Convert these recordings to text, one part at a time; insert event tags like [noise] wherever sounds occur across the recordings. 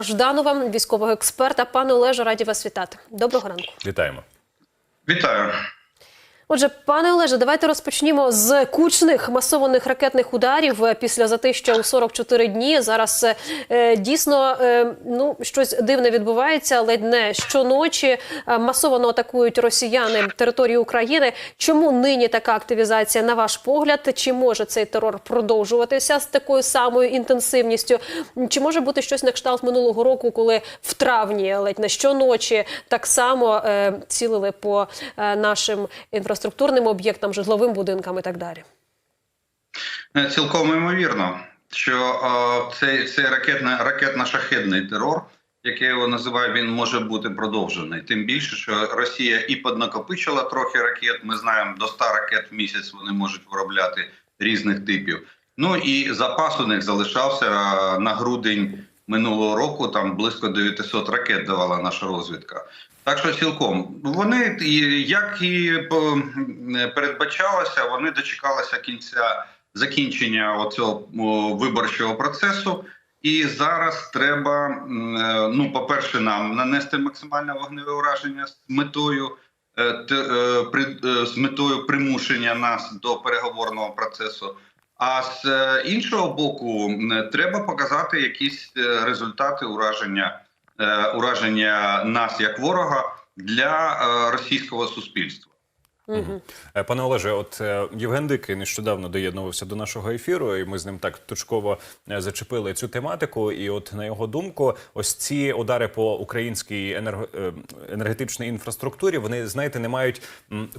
Жданова, військового експерта. Пане Олеже, раді вас вітати. Доброго ранку. Вітаємо. Вітаю. Отже, пане Олеже, давайте розпочнімо з кучних масованих ракетних ударів е, після затища у 44 дні. Зараз е, дійсно е, ну щось дивне відбувається. Ледь не щоночі е, масово атакують росіяни територію України. Чому нині така активізація? На ваш погляд, чи може цей терор продовжуватися з такою самою інтенсивністю? Чи може бути щось на кшталт минулого року, коли в травні ледь не щоночі так само е, цілили по е, нашим інфраструктурним об'єктам, житловим будинкам і так далі? Е, Цілком ймовірно, що е, цей, цей ракетно, ракетно-шахедний терор, як я його називаю, він може бути продовжений. Тим більше, що Росія і поднакопичила трохи ракет. Ми знаємо, до 100 ракет в місяць вони можуть виробляти різних типів. Ну і запас у них залишався е, на грудень минулого року. Там близько 900 ракет давала наша розвідка. Так що цілком вони як і по- передбачалося, вони дочекалися кінця закінчення оцього виборчого процесу. І зараз треба, е, ну, по-перше, нам нанести максимальне вогневе ураження з метою е, е, е, з метою примушення нас до переговорного процесу. А з е, іншого боку, треба показати якісь е, результати ураження, е, ураження нас як ворога для е, російського суспільства. Е, Пане Олеже, от е, Євген Дикий нещодавно доєднувався до нашого ефіру, і ми з ним так точково е, зачепили цю тематику. І от на його думку, ось ці удари по українській енерго, енергетичній інфраструктурі, вони знаєте, не мають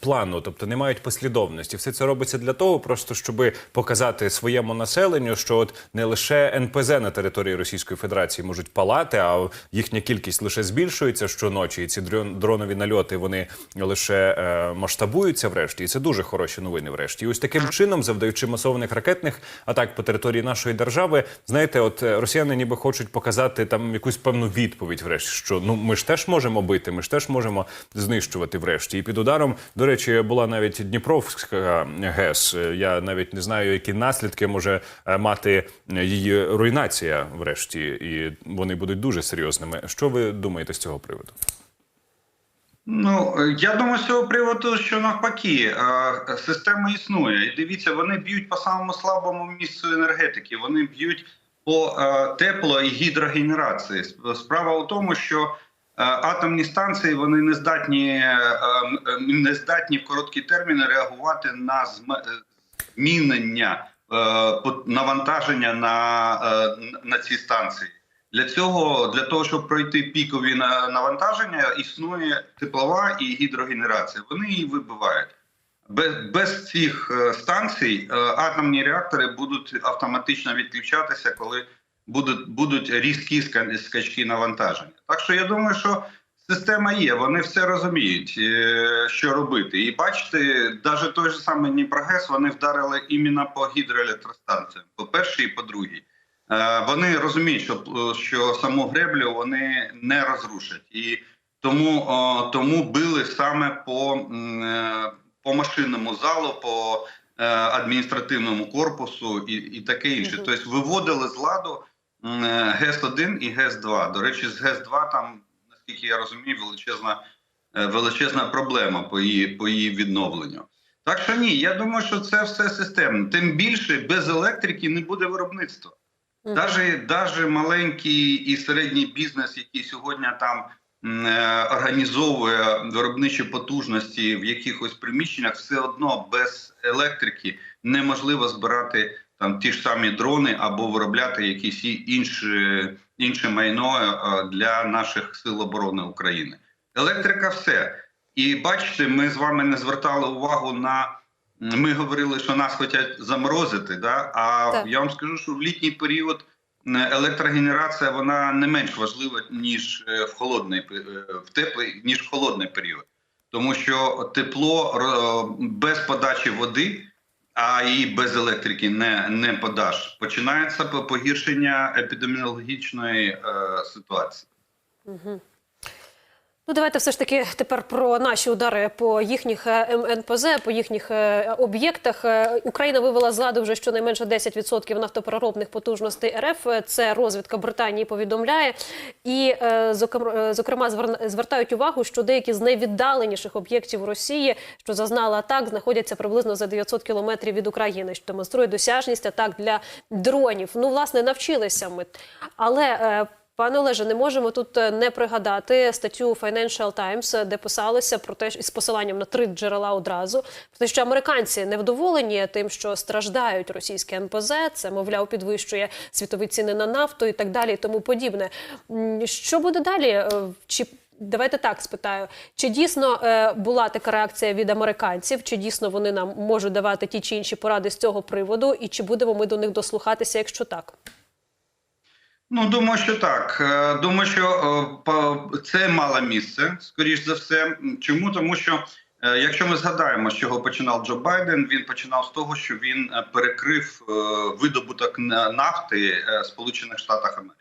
плану, тобто не мають послідовності. Все це робиться для того, просто щоб показати своєму населенню, що от не лише НПЗ на території Російської Федерації можуть палати, а їхня кількість лише збільшується щоночі. І ці дрон- дронові нальоти вони лише е, масштабуються врешті, і це дуже хороші новини. Врешті, і ось таким чином, завдаючи масованих ракетних атак по території нашої держави, знаєте, от е, росіяни ніби хочуть показати там якусь певну відповідь, врешті, що ну ми ж теж можемо бити, ми ж теж можемо знищувати врешті. І під ударом, до речі, була навіть Дніпровська ГЕС. Е, Я навіть не знаю, які наслідки може е, мати її руйнація, врешті, і вони будуть дуже серйозними. Що ви думаєте з цього приводу? Ну е, я думаю, з цього приводу, що навпаки, е, система існує. І дивіться, вони б'ють по самому слабому місцю енергетики. Вони б'ють по е, тепло і гідрогенерації. Справа у тому, що атомні станції вони не здатні, е, е, не здатні в короткі терміни реагувати на змінення навантаження на, на ці станції. Для цього, для того, щоб пройти пікові на- навантаження, існує теплова і гідрогенерація. Вони її вибивають. Без, без цих е, станцій е, атомні реактори будуть автоматично відключатися, коли будуть, будуть різкі ска- скачки навантаження. Так що я думаю, що система є, вони все розуміють, е, що робити. І бачите, навіть той же самий Дніпрогес вони вдарили іменно по гідроелектростанціям, по першій і по другій. Е, Вони розуміють, що, що саму греблю вони не розрушать, і тому, тому били саме по, е, по машинному залу, по е, адміністративному корпусу і, і таке інше. Мгм. Тобто виводили з ладу е, ГЕС-1 і ГЕС-2. До речі, з ГЕС-2 там, наскільки я розумію, величезна, величезна проблема по її, по її відновленню. Так що ні, я думаю, що це все системно. Тим більше без електрики не буде виробництва. Даже, даже маленький і середній бізнес, який сьогодні там е, організовує виробничі потужності в якихось приміщеннях, все одно без електрики неможливо збирати там ті ж самі дрони або виробляти якісь інші, інше майно е, для наших сил оборони України. Електрика все. І бачите, ми з вами не звертали увагу на. Ми говорили, що нас хочуть заморозити, да? а Так. я вам скажу, що в літній період електрогенерація вона не менш важлива ніж е, в холодний е, в теплий, ніж в холодний період, тому що тепло без подачі води, а і без електрики не, не подаш. Починається по- погіршення епідеміологічної е, ситуації. Ну, Ну, давайте все ж таки тепер про наші удари по їхніх е, М- НПЗ, по їхніх е, об'єктах. Е, Україна вивела з ладу вже щонайменше 10% нафтопереробних потужностей РФ. Це розвідка Британії повідомляє. І, зокрем- зокрема, звер- звертають увагу, що деякі з найвіддаленіших об'єктів Росії, що зазнали атак, знаходяться приблизно за 900 кілометрів від України, що демонструє досяжність атак для дронів. Ну, власне, навчилися ми. Але Пане Олеже, не можемо тут е, не пригадати статтю Financial Times, е, де писалося про те, що- з посиланням на три джерела одразу, про те, що американці невдоволені тим, що страждають російське НПЗ, це мовляв підвищує світові ціни на нафту і так далі, і тому подібне. Що буде далі? Е, Чи давайте так спитаю, чи дійсно е, була така реакція від американців? Чи дійсно вони нам можуть давати ті чи інші поради з цього приводу, і чи будемо ми до них дослухатися, якщо так? Ну, думаю, що так. Е, Думаю, що е, це мало місце, скоріш за все. Чому? Тому що е, якщо ми згадаємо, з чого починав Джо Байден, він починав з того, що він перекрив видобуток нафти Сполучених Штатах Америки.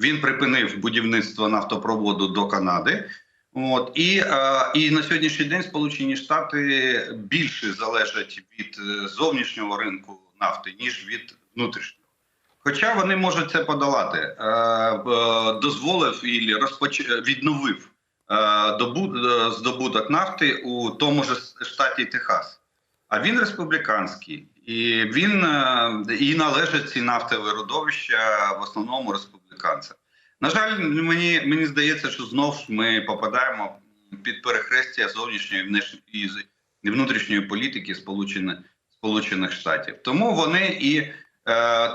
Він припинив будівництво нафтопроводу до Канади. От і, і на сьогоднішній день Сполучені Штати більше залежать від зовнішнього ринку нафти ніж від внутрішнього. Хоча вони можуть це подолати, Е, дозволив і розпоч... відновив е, е, здобуток нафти у тому ж штаті Техас. А він республіканський, і він і належать ці нафтові родовища в основному республіканцям. На жаль, мені, мені здається, що знов ми попадаємо під перехрестя зовнішньої і внутрішньої політики Сполучених, Сполучених Штатів. Тому вони і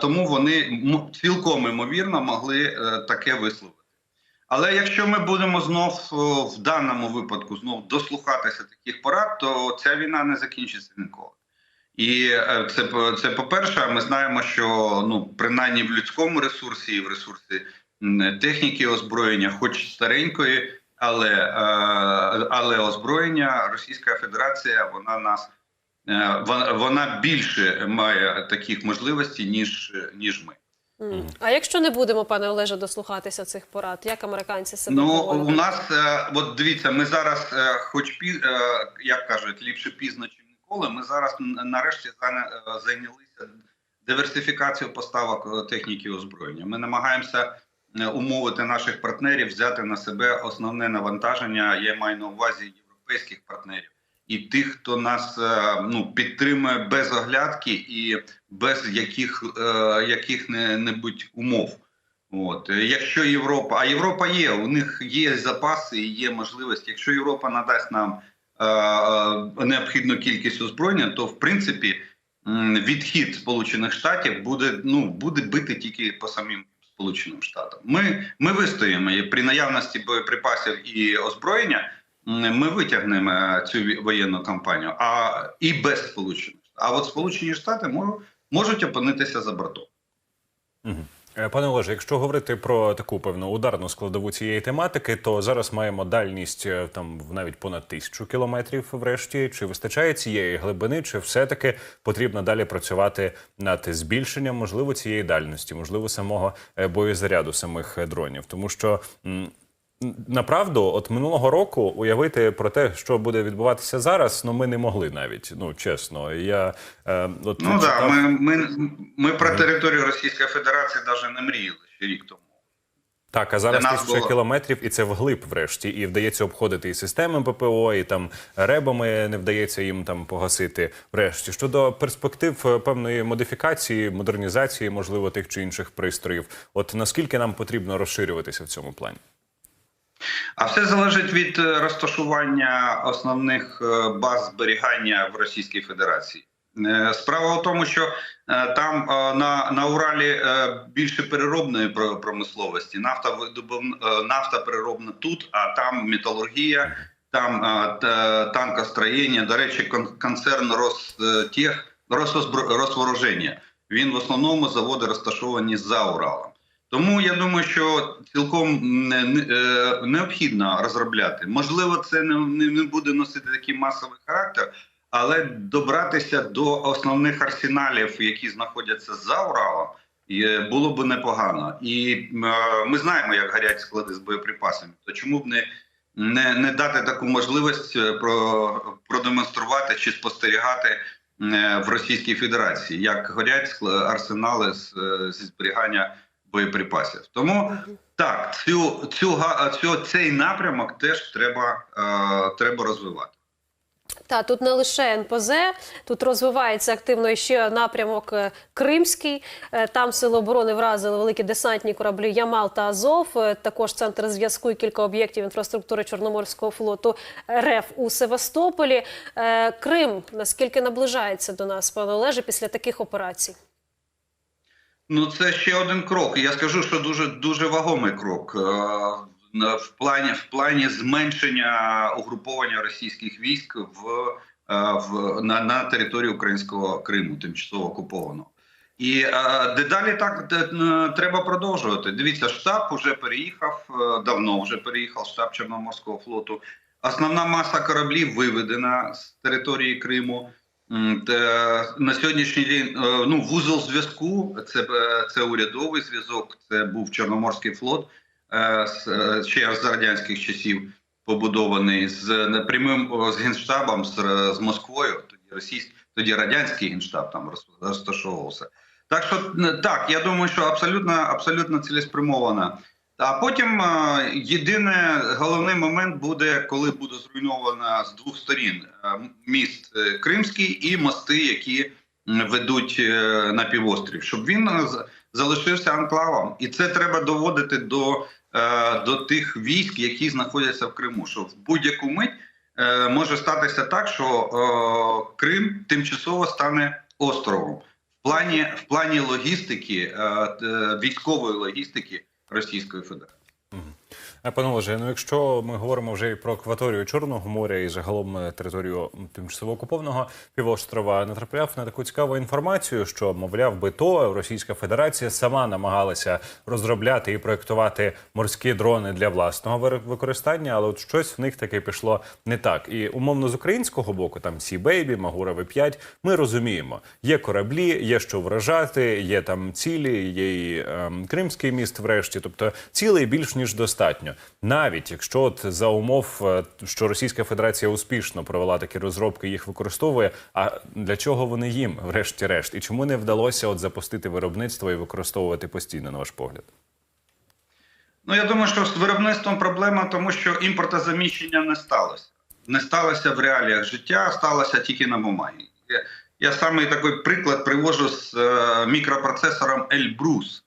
тому вони цілком імовірно могли е, таке висловити. Але якщо ми будемо знов в даному випадку знов дослухатися таких порад, то ця війна не закінчиться ніколи. І е, це це по-перше, ми знаємо, що ну принаймні в людському ресурсі і в ресурсі техніки озброєння, хоч старенької, але, е, але озброєння Російська Федерація вона нас е, вона- вона більше має таких можливостей, ніж, ніж ми. А якщо не будемо, пане Олеже, дослухатися цих порад, як американці себе Ну поводять? у нас, е, от дивіться, ми зараз, е, хоч пі, е, як кажуть, ліпше пізно, ніж ніколи. Ми зараз нарешті е, зайнялися диверсифікацією поставок е, техніки і озброєння. Ми намагаємося е, умовити наших партнерів взяти на себе основне навантаження. Я маю на увазі європейських партнерів і тих, хто нас е, ну підтримує без оглядки і без яких, е, яких не, небудь умов. От якщо Європа, а Європа є, у них є запаси і є можливість. Якщо Європа надасть нам е, необхідну кількість озброєння, то в принципі відхід Сполучених Штатів буде ну буде бити тільки по самим Сполученим Штатам. Ми, ми вистоїмо при наявності боєприпасів і озброєння. Ми витягнемо е, цю воєнну кампанію, а і без Сполучених А от Сполучені Штати можуть, можуть опинитися за бортом. Е, Пане Олеже, якщо говорити про таку певну ударну складову цієї тематики, то зараз маємо дальність е, там навіть понад тисячу кілометрів. Врешті чи вистачає цієї глибини, чи все-таки потрібно далі працювати над збільшенням можливо цієї дальності, можливо, самого боєзаряду самих дронів, тому що. Направду, от минулого року уявити про те, що буде відбуватися зараз, ну ми не могли навіть. Ну чесно, я е, от Ну так, читав- ми, ми, ми про територію Російської Федерації навіть не мріяли ще рік тому. Так, а зараз тисяча було- кілометрів, і це вглиб, врешті, і вдається обходити і системи ППО, і там ребами не вдається їм там погасити. Врешті щодо перспектив е, певної модифікації, модернізації, можливо, тих чи інших пристроїв. От наскільки нам потрібно розширюватися в цьому плані? А все залежить від е, розташування основних е, баз зберігання в Російській Федерації. Е, Справа в тому, що там на, на Уралі більше переробної промисловості. Нафта видобув- нафта переробна тут, а там металургія, там танкостроєння. До речі, кон- концерн Ростех, Росвооруження. Він в основному заводи розташовані за Уралом. Тому я думаю, що цілком е, необхідно розробляти. Можливо, це не, буде носити такий масовий характер, але добратися до основних арсеналів, які знаходяться за Уралом, було б непогано. І е, ми знаємо, як гарять склади з боєприпасами. То чому б не, не, не дати таку можливість е, про, продемонструвати чи спостерігати в Російській Федерації, як горять арсенали з, зі зберігання боєприпасів. Тому так, цю, цю, га- цю цей напрямок теж треба, е, треба розвивати. Та тут не лише НПЗ, тут розвивається активно ще напрямок е, Кримський. Е, Там сили оборони вразили великі десантні кораблі Ямал та Азов. Е, Також центр зв'язку і кілька об'єктів інфраструктури Чорноморського флоту РФ у Севастополі. Крим наскільки наближається до нас, пане Олеже, після таких операцій? Ну, це ще один крок. Я скажу, що дуже дуже вагомий крок е, в плані в плані зменшення угруповання російських військ в, е, в на, на території українського Криму, тимчасово окупованого. І е, дедалі так треба продовжувати. Дивіться, штаб вже переїхав давно. Вже переїхав штаб Чорноморського флоту. Основна маса кораблів виведена з території Криму. На сьогоднішній день е, ну вузол зв'язку це, е, це урядовий зв'язок. Це був Чорноморський флот е, ще з радянських часів побудований з прямим з генштабом з, з Москвою. Тоді російський, тоді радянський генштаб там розташовувався. Так що так, я думаю, що абсолютно абсолютно цілеспрямована. А потім е, єдине головний момент буде, коли буде зруйновано з двох сторін е, міст е, Кримський і мости, які ведуть на півострів, щоб він залишився анклавом, і це треба доводити до, до тих військ, які знаходяться в Криму. Що в будь-яку мить може статися так, що Крим тимчасово стане островом. В плані в плані логістики, військової логістики Російської Федерації. А пане Олеже, ну якщо ми говоримо вже і про акваторію Чорного моря і загалом е, територію тимчасово окупованого півострова, натрапляв на таку цікаву інформацію, що мовляв би то Російська Федерація сама намагалася розробляти і проектувати морські дрони для власного використання, але от щось в них таки пішло не так. І умовно з українського боку, там Сі Бейбі, Магура В5, ми розуміємо, є кораблі, є що вражати, є там цілі, є і ем, Кримський міст, врешті. Тобто цілей більш ніж достатньо. Навіть якщо от за умов, е, що Російська Федерація успішно провела такі розробки, їх використовує. А для чого вони їм, [laughs] врешті-решт? І чому не вдалося от запустити виробництво і використовувати постійно, на ваш погляд? Ну я думаю, що з виробництвом проблема, тому що імпортозаміщення не сталося. Не сталося в реаліях життя, сталося тільки на бумагі. Я, саме такий приклад привожу з е, мікропроцесором Elbrus,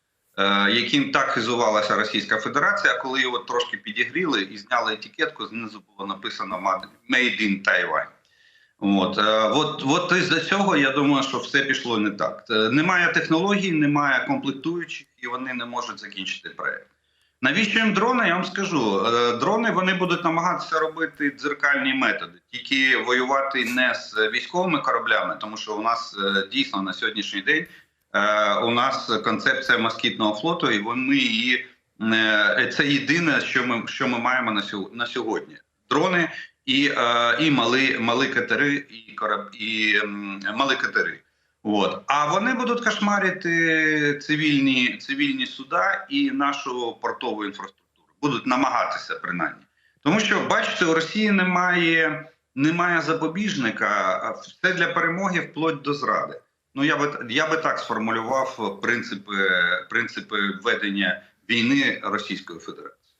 яким так хизувалася Російська Федерація, коли його трошки підігріли і зняли етикетку, знизу було написано «Made in Taiwan». От, е, от, от із-за цього я думаю, що все пішло не так. Е, Немає технологій, немає комплектуючих, і вони не можуть закінчити проект. Навіщо їм дрони? Я вам скажу. Е, Дрони вони будуть намагатися робити дзеркальні методи, тільки воювати не з військовими кораблями, тому що у нас е, дійсно на сьогоднішній день е, у нас концепція москітного флоту, і вон- ми її е, це єдине, що ми що ми маємо на сьогодні. Дрони і, е, і мали, мали катери, і кораб, і мали катери. От. А вони будуть кошмарити цивільні, цивільні суда і нашу портову інфраструктуру. Будуть намагатися принаймні. Тому що, бачите, у Росії немає, немає запобіжника, все для перемоги вплоть до зради. Ну я би я би так сформулював принципи, принципи ведення війни Російської Федерації.